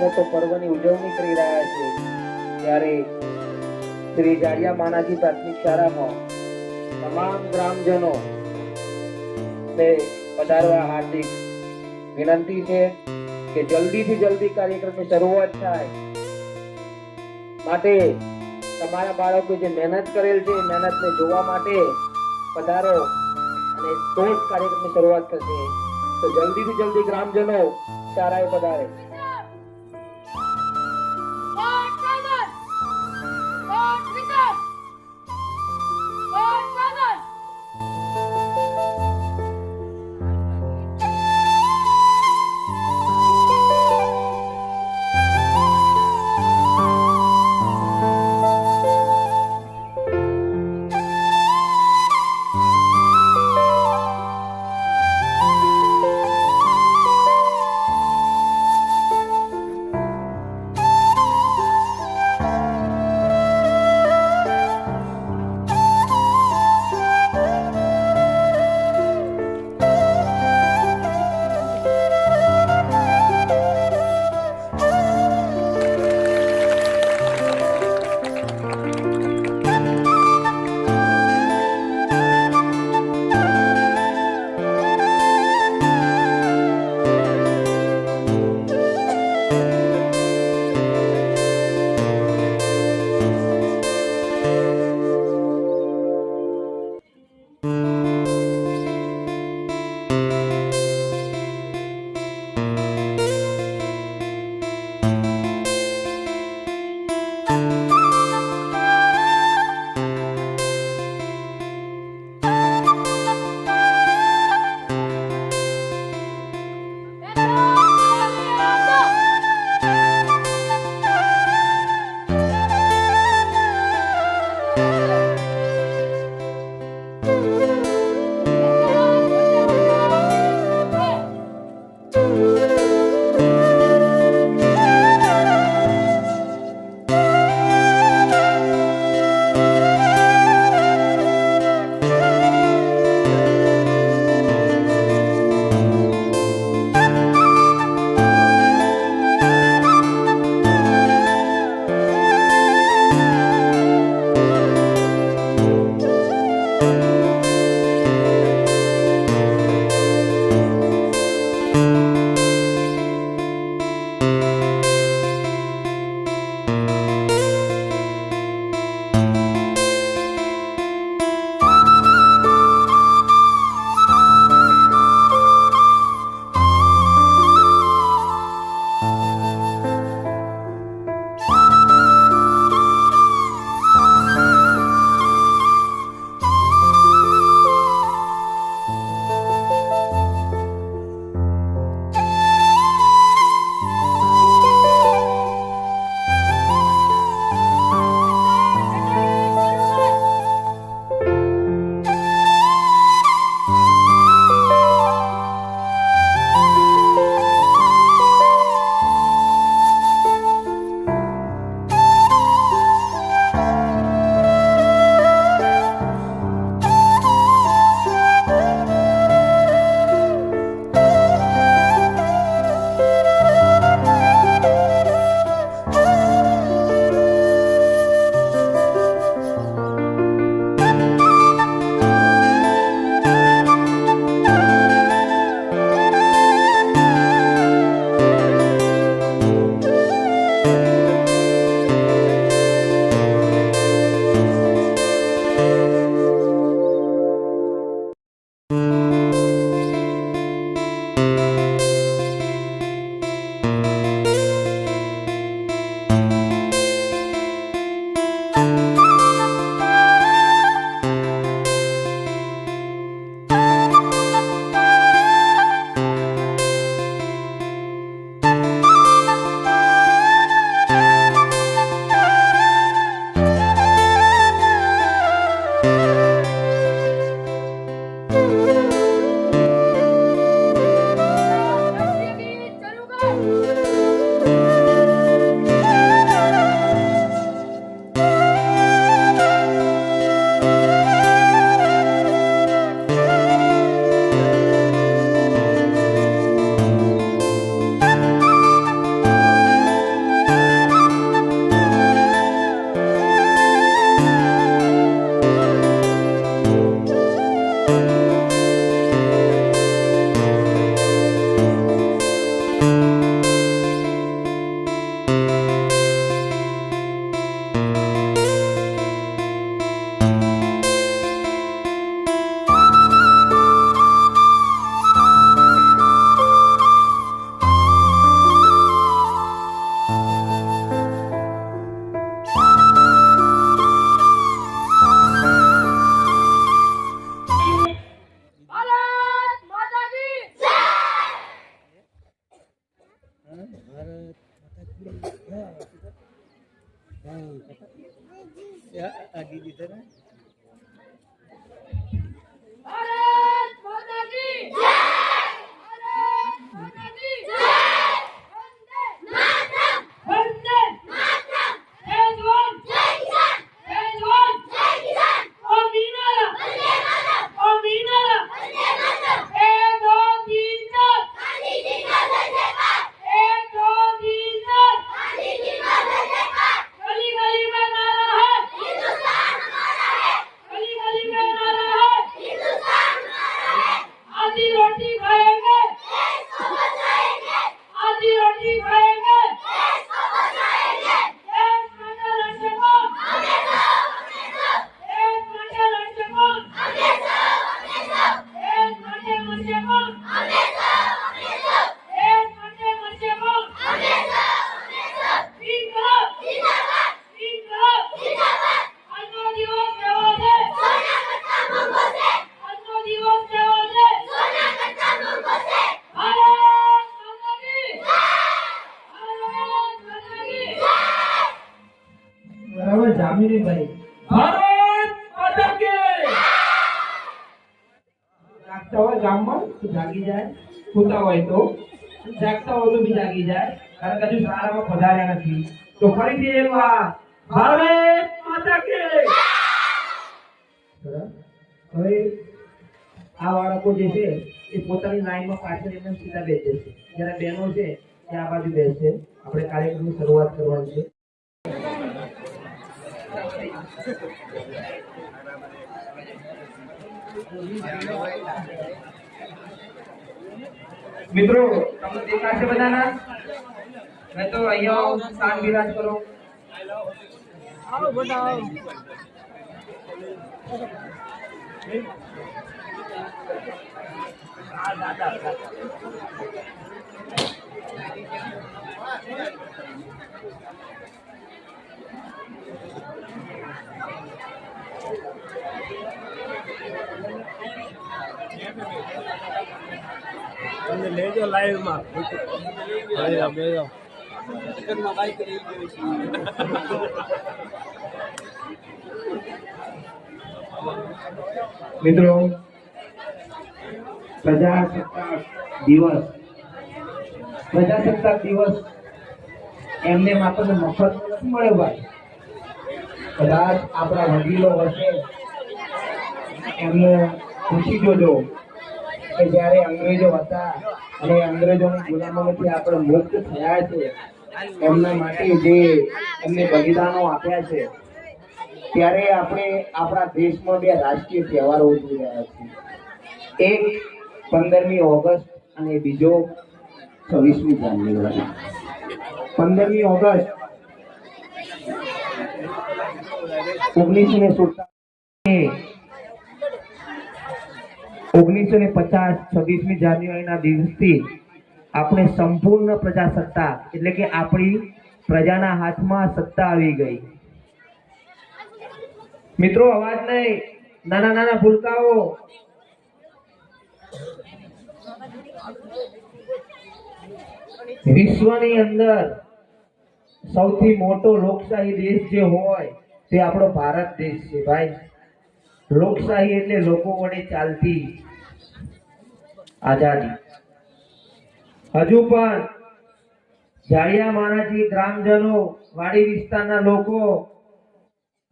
મોટો પર્વની ઉજવણી કરી રહ્યા છે ત્યારે શ્રી જાડિયા માનાજી પ્રાથમિક શાળામાં તમામ ગ્રામજનો ને પધારવા હાર્દિક વિનંતી છે કે જલ્દીથી જલ્દી કાર્યક્રમની શરૂઆત થાય. માટે તમારા બાળકો જે મહેનત કરેલ છે મહેનતને જોવા માટે પધારો અને તો જ કાર્યક્રમની શરૂઆત થશે. તો જલ્દીથી જલ્દી ગ્રામજનો શાળાએ પધારે. Ya, aquí dice, Hallelujah. જાગી જાય સૂતા હોય તો. જાગતા હોય તો બી જાગી જાય. કારણ કે હજુ સારામાં પધાર્યા નથી. તો ફરીથી એકવાર ભારત માતા કે હવે આ બાળકો જે છે, એ પોતાની લાઈનમાં પાછળ એકદમ સીધા બેસે છે. જ્યારે બહેનો છે, એ આ બાજુ બેસે આપણે કાર્યક્રમની શરૂઆત કરવાની છે. મિત્રો તમને દેખાશે બધાના? મેં તો અહીંયા શાન વિરાજ કરો. લેજો લાઈવમાં બેજો મિત્રો પ્રજાસત્તાક દિવસ. પ્રજાસત્તાક દિવસ એમને આપણને મફત નથી મળ્યો ભાઈ. કદાચ આપણા વડીલો હશે. એમને પૂછી જોજો. કે જ્યારે અંગ્રેજો હતા અને અંગ્રેજોની ગુલામીમાંથી આપણે મુક્ત થયા છે, એમના માટે જે એમને બલિદાનો આપ્યા છે, ત્યારે આપણે આપણા દેશમાં બે રાષ્ટ્રીય તહેવારો ઉજવી રહ્યા છીએ. એક પંદરમી ઓગસ્ટ અને બીજો છવ્વીસમી જાન્યુઆરી. પંદરમી ઓગસ્ટ ઓગણીસો ને ઓગણીસો ને પચાસ છવ્વીસમી જાન્યુઆરીના દિવસથી આપણે સંપૂર્ણ પ્રજાસત્તા એટલે કે આપણી પ્રજાના હાથમાં સત્તા આવી ગઈ. મિત્રો, અવાજ નહીં. નાના નાના ભૂલકાઓ. વિશ્વની અંદર સૌથી મોટો લોકશાહી દેશ જે હોય તે આપણો ભારત દેશ છે, ભાઈ. લોકશાહી એટલે લોકો વડે ચાલતી આઝાદી. હજુ પણ જાળિયા માણાજી ગ્રામજનો વાડી વિસ્તારના લોકો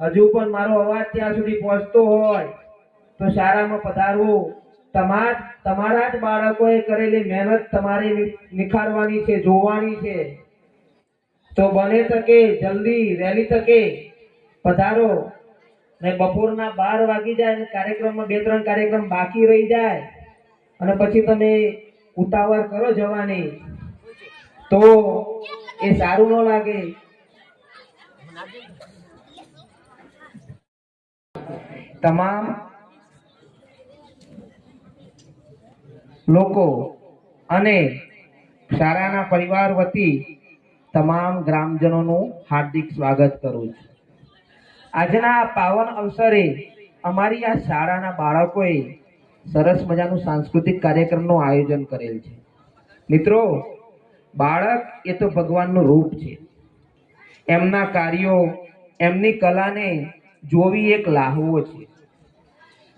હજુ પણ મારો અવાજ ત્યાં સુધી પહોંચતો હોય તો શાળામાં પધારવું. તમાર, તમારા જ બાળકોએ કરેલી મહેનત તમારે નિખારવાની છે, જોવાની છે. તો બને તકે જલ્દી, વહેલી તકે પધારો. ને બપોરના બાર વાગી જાય અને કાર્યક્રમમાં બે ત્રણ કાર્યક્રમ બાકી રહી જાય અને પછી તમે ઉતાવળ કરો જવાની, તો એ સારું ન લાગે. તમામ લોકો અને શાળાના પરિવાર વતી તમામ ગ્રામજનોનું હાર્દિક સ્વાગત કરું છું. આજના પાવન અવસરે અમારી આ શાળાના બાળકોએ સરસ મજાનું સાંસ્કૃતિક કાર્યક્રમનું આયોજન કરેલ છે. મિત્રો, બાળક એ તો ભગવાનનું રૂપ છે. એમના કાર્યો, એમની કલાને જોવી એક લાહવો છે.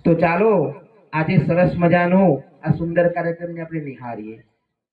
તો ચાલો, આજે સરસ મજાનું આ સુંદર કાર્યક્રમને આપણે નિહાળીએ.